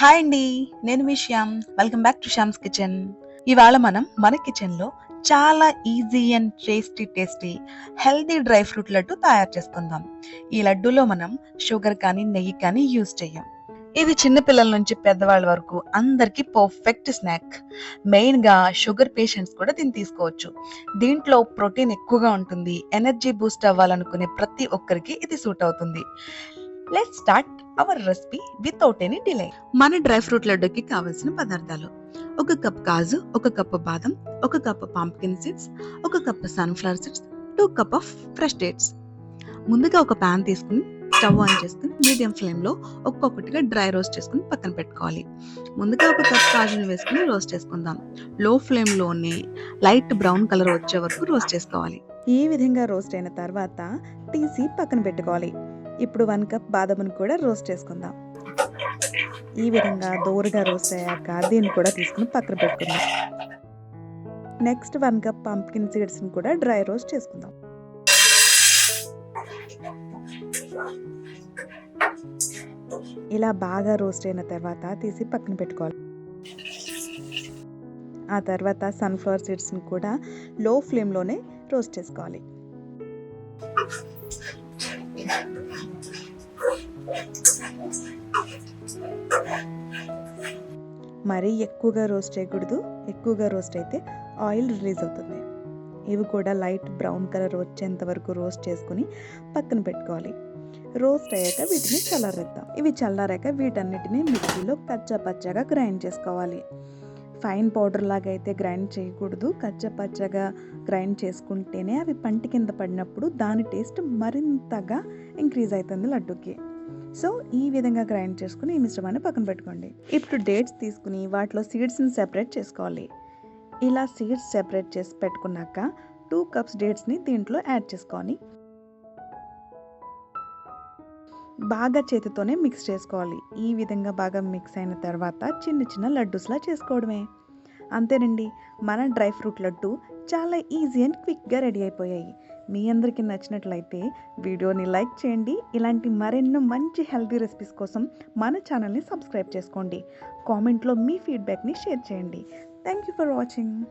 Hi అండి నేను మీ Shyam. Welcome back to Shyam's kitchen ఇవాళ మనం మన కిచెన్లో చాలా easy and tasty tasty healthy dry fruit laddu తయారు చేసుకుందాం. ఈ లడ్డూలో మనం షుగర్ కానీ నెయ్యి కానీ యూజ్ చేయం ఇది చిన్నపిల్లల నుంచి పెద్దవాళ్ళ వరకు అందరికీ పర్ఫెక్ట్ స్నాక్ మెయిన్గా షుగర్ పేషెంట్స్ కూడా దీన్ని తీసుకోవచ్చు. దీంట్లో ప్రోటీన్ ఎక్కువగా ఉంటుంది. ఎనర్జీ బూస్ట్ అవ్వాలనుకునే ప్రతి ఒక్కరికి ఇది సూట్ అవుతుంది. Let start our recipe without any delay మన డ్రై ఫ్రూట్ లడ్డుకి కావలసిన పదార్థాలు. ఒక కప్ కాజు ఒక కప్ బాదం ఒక కప్ పంప్కిన్ సీడ్స్ ఒక cup sunflower seeds two cup of fresh dates ముందుగా ఒక ప్యాన్ తీసుకుని స్టవ్ ఆన్ చేసుకుని మీడియం ఫ్లేమ్లో ఒక్కొక్కటిగా డ్రై రోస్ట్ చేసుకుని పక్కన పెట్టుకోవాలి. ముందుగా ఒక కప్ కాజుని వేసుకుని రోస్ట్ చేసుకుందాం. లో ఫ్లేమ్లోనే లైట్ బ్రౌన్ కలర్ వచ్చే వరకు రోస్ట్ చేసుకోవాలి. ఈ విధంగా రోస్ట్ అయిన తర్వాత తీసి పక్కన పెట్టుకోవాలి. ఇప్పుడు వన్ కప్ బాదమును కూడా రోస్ట్ చేసుకుందాం. ఈ విధంగా దోరగా రోస్ట్ అయ్యాక దీన్ని కూడా తీసుకుని పక్కన పెట్టుకుందాం. నెక్స్ట్ వన్ కప్ పంప్కిన్ సీడ్స్ని కూడా డ్రై రోస్ట్ చేసుకుందాం. ఇలా బాగా రోస్ట్ అయిన తర్వాత తీసి పక్కన పెట్టుకోవాలి. ఆ తర్వాత సన్ఫ్లవర్ సీడ్స్ని కూడా లో ఫ్లేమ్లోనే రోస్ట్ చేసుకోవాలి. మరీ ఎక్కువగా రోస్ట్ చేయకూడదు. ఎక్కువగా రోస్ట్ అయితే ఆయిల్ రిలీజ్ అవుతుంది. ఇవి కూడా లైట్ బ్రౌన్ కలర్ వచ్చేంత వరకు రోస్ట్ చేసుకుని పక్కన పెట్టుకోవాలి. రోస్ట్ అయ్యాక వీటిని చల్లారేద్దాం. ఇవి చల్లారాక వీటన్నిటిని మిక్సీలో కచ్చా పచ్చగా గ్రైండ్ చేసుకోవాలి. ఫైన్ పౌడర్ లాగా అయితే గ్రైండ్ చేయకూడదు. కచ్చా పచ్చగా గ్రైండ్ చేసుకుంటేనే అవి పంటి కింద పడినప్పుడు దాని టేస్ట్ మరింతగా ఇంక్రీజ్ అవుతుంది లడ్డుకి. సో ఈ విధంగా గ్రైండ్ చేసుకుని ఈ మిశ్రమాన్ని పక్కన పెట్టుకోండి. ఇప్పుడు డేట్స్ తీసుకుని వాటిలో సీడ్స్ని సెపరేట్ చేసుకోవాలి. ఇలా సీడ్స్ సెపరేట్ చేసి పెట్టుకున్నాక టూ కప్స్ డేట్స్ని దీంట్లో యాడ్ చేసుకొని బాగా చేతితోనే మిక్స్ చేసుకోవాలి. ఈ విధంగా బాగా మిక్స్ అయిన తర్వాత చిన్న చిన్న లడ్డూస్లా చేసుకోవడమే. అంతేనండి మన డ్రై ఫ్రూట్ లడ్డు చాలా ఈజీ అండ్ క్విక్గా రెడీ అయిపోయాయి. మీ అందరికీ నచ్చినట్లయితే వీడియోని లైక్ చేయండి. ఇలాంటి మరెన్నో మంచి హెల్తీ రెసిపీస్ కోసం మన ఛానల్ని సబ్స్క్రైబ్ చేసుకోండి. కామెంట్లో మీ ఫీడ్బ్యాక్ని షేర్ చేయండి. Thank you for watching.